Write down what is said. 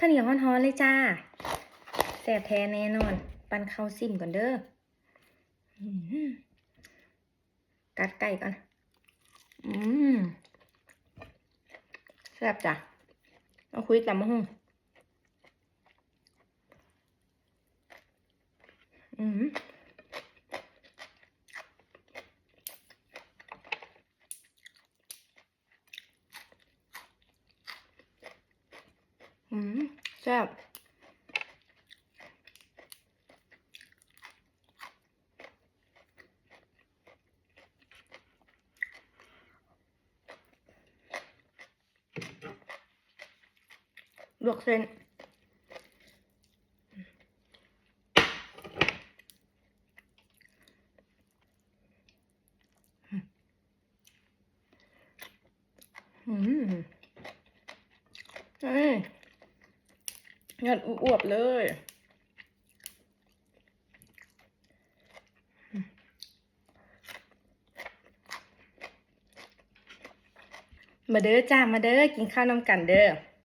ข้าวเหนียวฮ้อนๆเลยจ้าแสบแท้แน่นอน ปันข้าวซิมก่อนเด้ออื้อหือกัดไก่ก่อน อืมแซ่บจ้ะเอาคุยตำมะฮุ่งอืม อืมแซ่บลวกเส้นอืม เงัดอวบเลย มาเด้อจ้า มาเด้อ กินข้าวน้ำกันเด้อ